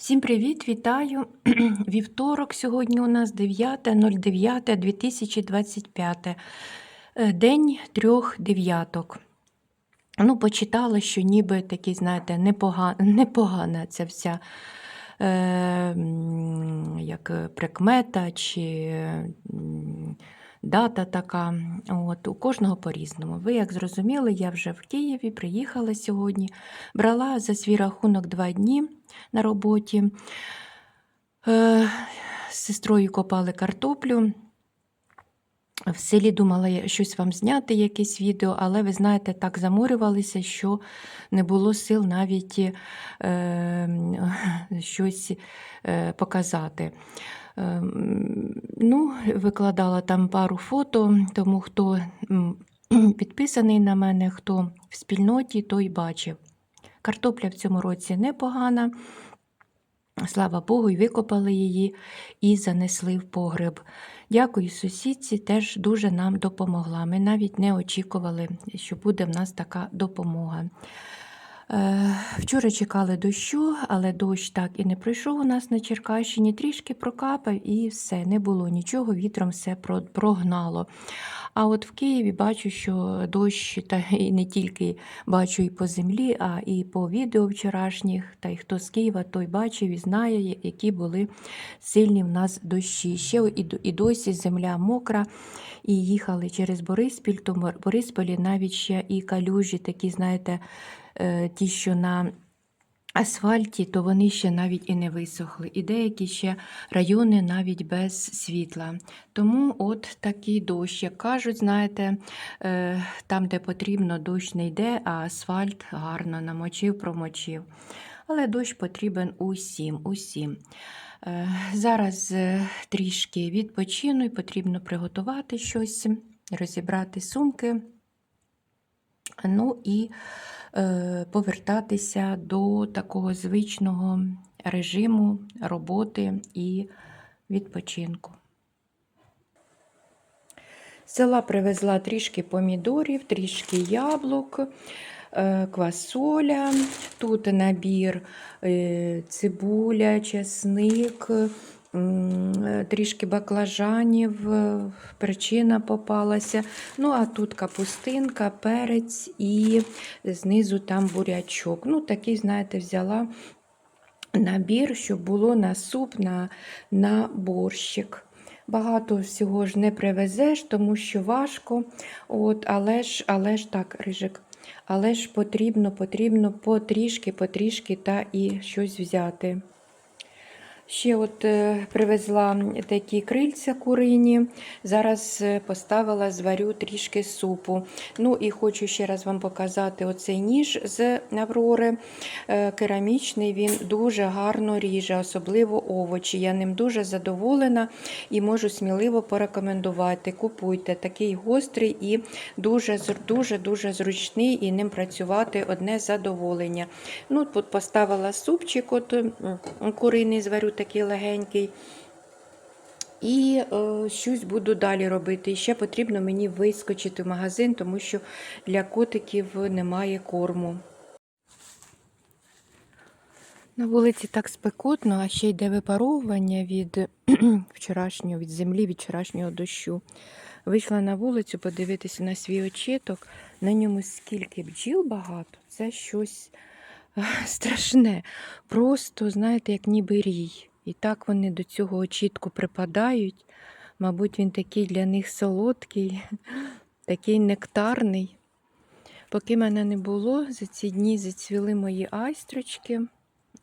Всім привіт, вітаю! Вівторок сьогодні у нас 9.09.2025. Е, День трьох дев'яток. Ну, почитала, що ніби такий, знаєте, непогана, непогана ця вся е, як прикмета чи дата така. От, у кожного по-різному. Ви, як зрозуміли, я вже в Києві приїхала сьогодні, брала за свій рахунок два дні на роботі. Е, З сестрою копали картоплю. В селі думала щось вам зняти, якесь відео, але ви знаєте, так заморювалися, що не було сил навіть е, щось е, показати. Е, ну, викладала там пару фото, тому хто підписаний на мене, хто в спільноті, той бачив. Картопля в цьому році непогана. Слава Богу, і викопали її і занесли в погреб. Дякую сусідці, теж дуже нам допомогла. Ми навіть не очікували, що буде в нас така допомога. Е, Вчора чекали дощу, але дощ так і не пройшов у нас на Черкащині. Трішки прокапав і все, не було нічого, вітром все прогнало. А от в Києві бачу, що дощ, та і не тільки бачу і по землі, а і по відео вчорашніх. Та й хто з Києва, той бачив і знає, які були сильні в нас дощі. Ще і, досі земля мокра, і їхали через Бориспіль, то в Борисполі навіть ще і калюжі, такі, знаєте, ті, що на асфальті, то вони ще навіть і не висохли. І деякі ще райони навіть без світла. Тому от такий дощ, як кажуть, знаєте, е, там, де потрібно, дощ не йде, а асфальт гарно намочив, промочив. Але дощ потрібен усім, усім. Е, Зараз е, трішки відпочину і потрібно приготувати щось, розібрати сумки. Ну і е, повертатися до такого звичного режиму роботи і відпочинку. З села привезла трішки помідорів, трішки яблук, е, квасоля. Тут набір е, цибуля, чесник, трішки баклажанів, е, причина попалася. Ну, а тут капустинка, перець і знизу там бурячок. Ну, такий, знаєте, взяла набір, щоб було на суп, на, на борщик. Багато всього ж не привезеш, тому що важко. От, але ж, але ж так, рижик. Але ж потрібно, потрібно потрішки, потрішки та і щось взяти. Ще от е, привезла такі крильця курині. Зараз е, поставила, зварю трішки супу. Ну і хочу ще раз вам показати оцей ніж з Аврори. Е, Керамічний, він дуже гарно ріже, особливо овочі. Я ним дуже задоволена і можу сміливо порекомендувати. Купуйте такий гострий і дуже дуже дуже зручний, і ним працювати одне задоволення. Ну, тут поставила супчик, от куриний зварю такий легенький. І е, щось буду далі робити. І ще потрібно мені вискочити в магазин, тому що для котиків немає корму. На вулиці так спекотно, а ще йде випаровування від вчорашнього, від землі, від вчорашнього дощу. Вийшла на вулицю подивитися на свій очіток. На ньому скільки бджіл багато, це щось е, страшне. Просто, знаєте, як ніби рій. І так вони до цього очітку припадають. Мабуть, він такий для них солодкий, такий нектарний. Поки мене не було, за ці дні зацвіли мої айстрочки.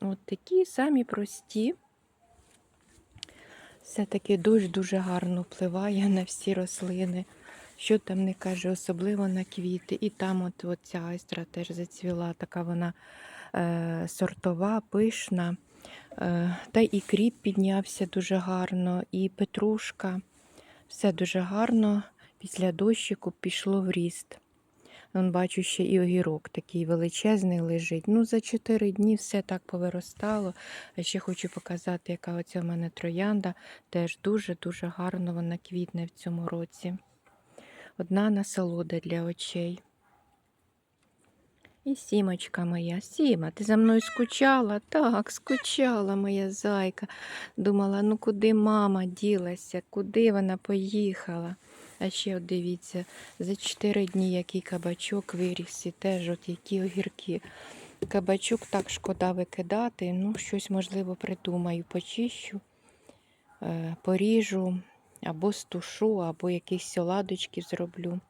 От такі самі прості. Все-таки дощ дуже гарно впливає на всі рослини. Що там не каже, особливо на квіти. І там от, от ця айстра теж зацвіла, така вона е, сортова, пишна. Е, та і кріп піднявся дуже гарно, і петрушка. Все дуже гарно. Після дощику пішло в ріст. Вон бачу, ще і огірок такий величезний лежить. Ну, за 4 дні все так повиростало. Ще хочу показати, яка оця в мене троянда. Теж дуже-дуже гарно вона квітне в цьому році. Одна насолода для очей. І сімочка моя, Сіма, ти за мною скучала? Так, скучала моя зайка. Думала, ну куди мама ділася, куди вона поїхала? А ще от дивіться, за чотири дні який кабачок виріс і теж от які огірки. Кабачок так шкода викидати, ну щось можливо придумаю, почищу, е, поріжу або стушу, або якісь оладочки зроблю.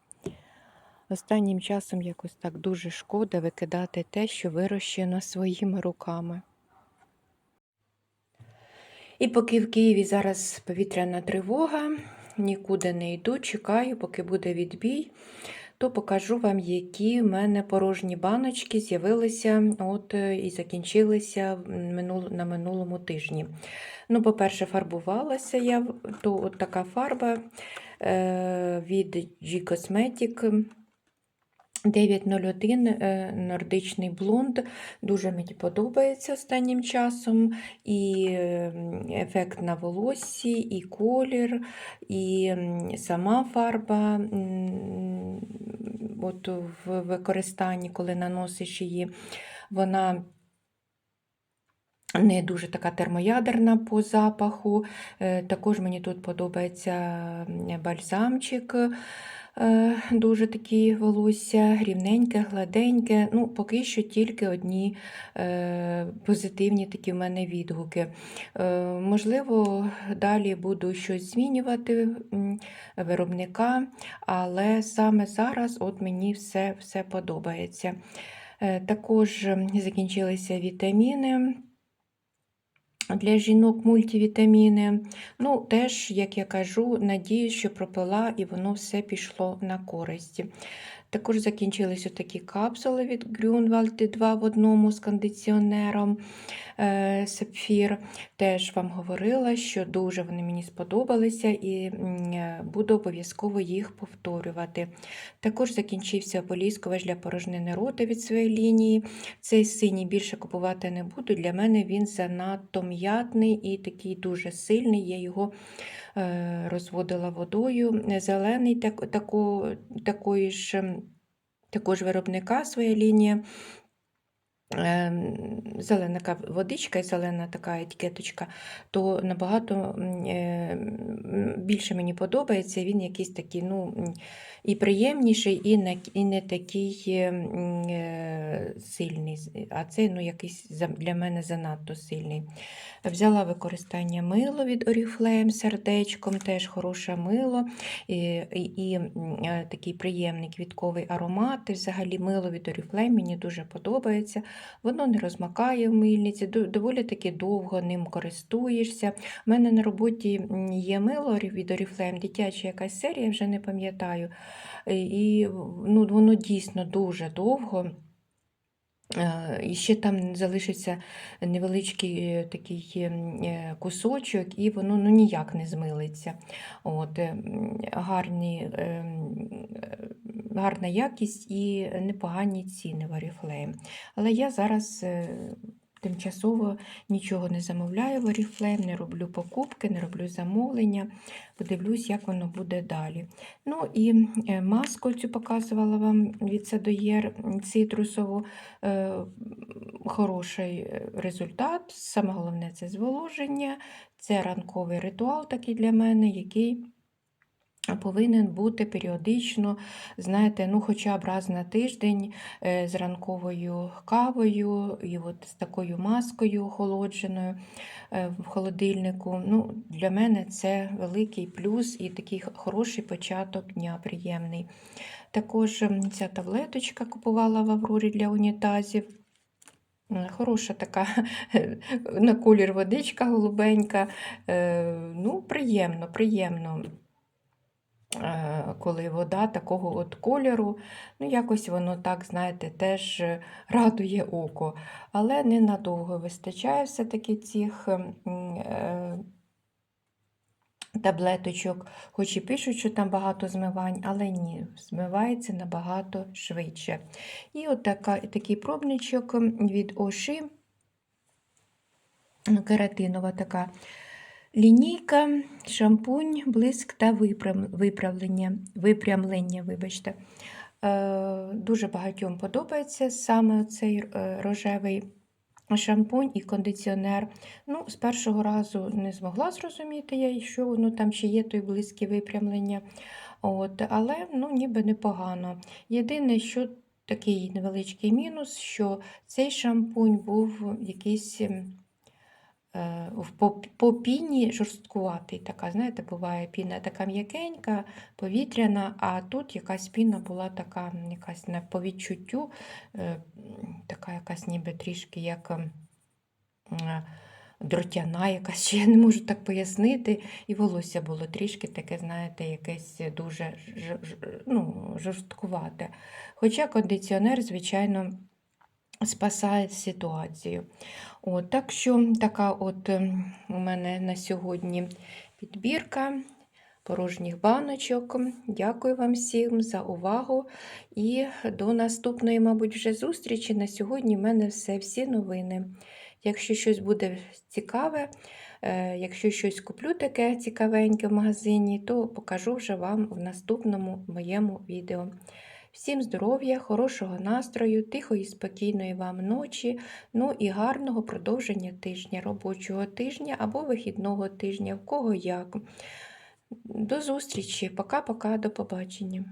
Останнім часом якось так дуже шкода викидати те, що вирощено своїми руками. І поки в Києві зараз повітряна тривога, нікуди не йду, чекаю, поки буде відбій, то покажу вам, які в мене порожні баночки з'явилися от е, і закінчилися на минулому тижні. Ну, по-перше, фарбувалася я, то от така фарба е, від G Cosmetic 901 е, нордичний блонд. Дуже мені подобається останнім часом. І ефект на волоссі, і колір, і сама фарба от в використанні, коли наносиш її, вона не дуже така термоядерна по запаху. Е, Також мені тут подобається бальзамчик. Е, Дуже такі волосся, рівненьке, гладеньке. Ну, поки що тільки одні е, позитивні такі в мене відгуки. Е, Можливо, далі буду щось змінювати виробника, але саме зараз от мені все, все подобається. Також закінчилися вітаміни. Для жінок мультивітаміни. Ну, теж, як я кажу, надію, що пропила і воно все пішло на користь. Також закінчилися такі капсули від Grünwald 2 в одному з кондиціонером е, Сапфір. Теж вам говорила, що дуже вони мені сподобалися і е, буду обов'язково їх повторювати. Також закінчився поліскувач для порожнини рота від своєї лінії. Цей синій більше купувати не буду. Для мене він занадто м'ятний і такий дуже сильний. Я його розводила водою. Зелений так, таку, такої ж, також виробника своя лінія. Ем, Зелена водичка і зелена така етикеточка, то набагато е, більше мені подобається. Він якийсь такий, ну, і приємніший, і не, такий е, сильний. А цей ну, якийсь для мене занадто сильний. Взяла використання мило від Oriflame сердечком, теж хороше мило, і, і, і е, такий приємний квітковий аромат. І взагалі мило від Oriflame мені дуже подобається. Воно не розмакає в мильниці, доволі таки довго ним користуєшся. У мене на роботі є мило від Oriflame, дитяча якась серія, вже не пам'ятаю. І ну, воно дійсно дуже довго. Е, І ще там залишиться невеличкий е, такий е, кусочок, і воно ну, ніяк не змилиться. От, гарні, гарна якість і непогані ціни в Oriflame. Але я зараз е, тимчасово нічого не замовляю в Oriflame, не роблю покупки, не роблю замовлення. Подивлюсь, як воно буде далі. Ну і е, маску цю показувала вам від Садоєр цитрусову. Е, Хороший результат. Саме головне це зволоження. Це ранковий ритуал такий для мене, який повинен бути періодично, знаєте, ну хоча б раз на тиждень е, з ранковою кавою і от з такою маскою охолодженою е, в холодильнику. Ну, Для мене це великий плюс і такий хороший початок дня, приємний. Також ця таблеточка купувала в Аврорі для унітазів. Е, Хороша така на колір водичка голубенька. Ну, приємно, приємно, коли вода такого от кольору. Ну, якось воно так, знаєте, теж е, радує око. Але ненадовго вистачає все-таки цих е, таблеточок, хоч і пишуть, що там багато змивань, але ні, змивається набагато швидше. І от така, такий пробничок від Оши, кератинова така лінійка, шампунь, блиск та виправ- виправлення, випрямлення. Вибачте. Е, Дуже багатьом подобається саме цей е, рожевий шампунь і кондиціонер. Ну, з першого разу не змогла зрозуміти я, що воно там ще є той близьке випрямлення. От, але ну, ніби непогано. Єдине, що такий невеличкий мінус, що цей шампунь був якийсь. Е, по, піні жорсткуватий. Така, знаєте, буває піна така м'якенька, повітряна, а тут якась піна була така, якась не по відчуттю, е, така якась ніби трішки як е, дротяна якась, я не можу так пояснити. І волосся було трішки таке, знаєте, якесь дуже ну, жорсткувате. Хоча кондиціонер, звичайно, спасає ситуацію. От, так що така от ем, у мене на сьогодні підбірка порожніх баночок. Дякую вам всім за увагу і до наступної, мабуть, вже зустрічі. На сьогодні в мене все, всі новини. Якщо щось буде цікаве, е, якщо щось куплю таке цікавеньке в магазині, то покажу вже вам в наступному моєму відео. Всім здоров'я, хорошого настрою, тихої, спокійної вам ночі, ну і гарного продовження тижня, робочого тижня або вихідного тижня, в кого як. До зустрічі, пока-пока, до побачення.